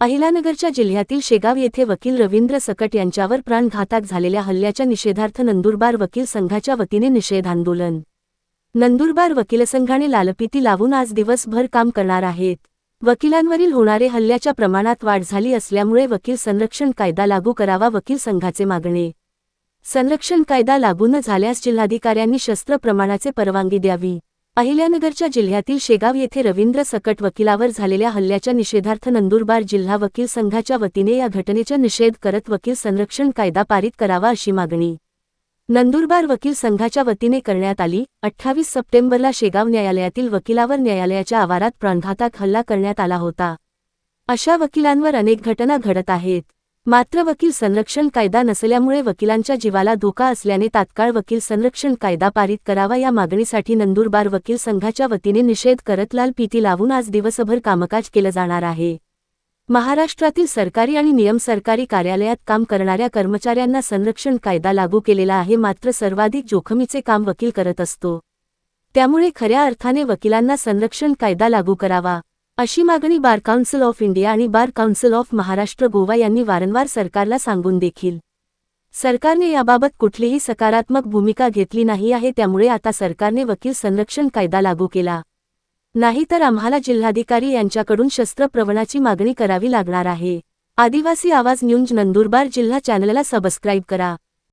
अहिलानगरच्या जिल्ह्यातील शेगाव येथे वकील रवींद्र सकट यांच्यावर प्राणघातक झालेल्या हल्ल्याच्या निषेधार्थ नंदुरबार वकील संघाच्या वतीने निषेध आंदोलन नंदुरबार वकीलसंघाने लालपिती लावून आज दिवसभर काम करणार आहेत. वकिलांवरील होणारे हल्ल्याच्या प्रमाणात वाढ झाली असल्यामुळे वकील संरक्षण कायदा लागू करावा वकील संघाचे मागणे. संरक्षण कायदा लागू न झाल्यास जिल्हाधिकाऱ्यांनी शस्त्र प्रमाणाचे परवानगी द्यावी. अहिल्यानगरच्या जिल्ह्यातील शेगाव येथे रवींद्र सकट वकिलावर झालेल्या हल्ल्याच्या निषेधार्थ नंदुरबार जिल्हा वकील संघाच्या वतीने या घटनेचा निषेध करत वकील संरक्षण कायदा पारित करावा अशी मागणी. नंदुरबार वकील संघाच्या वतीने करण्यात आली. अठ्ठावीस सप्टेंबरला शेगाव न्यायालयातील वकिलावर न्यायालयाच्या आवारात प्राणघातक हल्ला करण्यात आला होता. अशा वकिलांवर अनेक घटना घडत आहेत. मात्र वकील संरक्षण कायदा नसल्यामुळे वकिलांच्या जीवाला धोका असल्याने तात्काळ वकील संरक्षण कायदा पारित करावा या मागणीसाठी नंदुरबार वकील संघाच्या वतीने निषेध करत लाल पीती लावून आज दिवसभर कामकाज केलं जाणार आहे. महाराष्ट्रातील सरकारी आणि नियम सरकारी कार्यालयात काम करणाऱ्या कर्मचाऱ्यांना संरक्षण कायदा लागू केलेला आहे मात्र सर्वाधिक जोखमीचे काम वकील करत असतो. त्यामुळे खऱ्या अर्थाने वकिलांना संरक्षण कायदा लागू करावा. अशी मागणी बार काउन्सिल ऑफ इंडिया आणि bar council of Maharashtra Goa यांनी वारंवार सरकारला सांगून देखील. सरकारने याबाबत कुठलीही सकारात्मक भूमिका घेतली नाही आहे त्यामुळे आता सरकारने वकील संरक्षण कायदा लागू केला. नाहीतर आम्हाला जिल्हाधिकारी यांच्याकडून शस्त्रप्रवणाची मागणी करावी लागणार आहे. आदिवासी आवाज न्यूज नंदुरबार जिल्हा चॅनलला सबस्क्राईब करा.